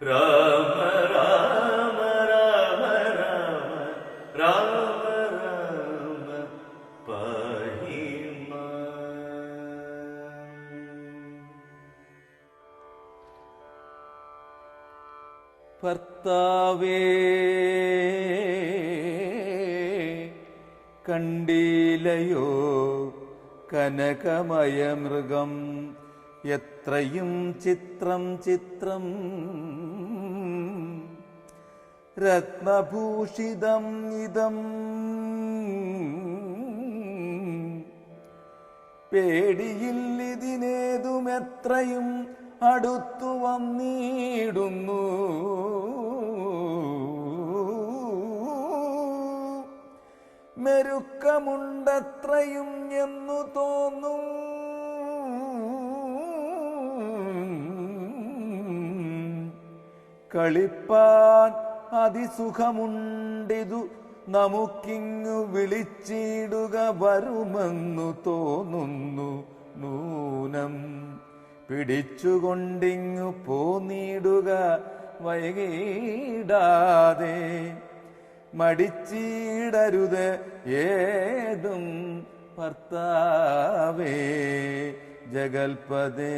രാമ രാമ രാമ രാമ രാമ രാമ പാഹി ഭർത്താവേ കണ്ടീലയോ കനകമയ മൃഗം എത്രയും ചിത്രം ചിത്രം രത്നഭൂഷിതം ഇതം പേടിയില്ലിതിനേതുമെത്രയും അടുത്തു വന്നിടുന്നു. മെരുക്കമുണ്ടത്രയും എന്നു തോന്നും കളിപ്പാൻ അതിസുഖമുണ്ടിതു നമുക്കിങ്ങു വിളിച്ചിടുക വരുമെന്നു തോന്നുന്നു. നൂനം പിടിച്ചുകൊണ്ടിങ്ങു പോന്നിടുക വൈകിടാതെ മടിച്ചിടരുത് ഏതും ഭർത്താവേ ജഗൽപദേ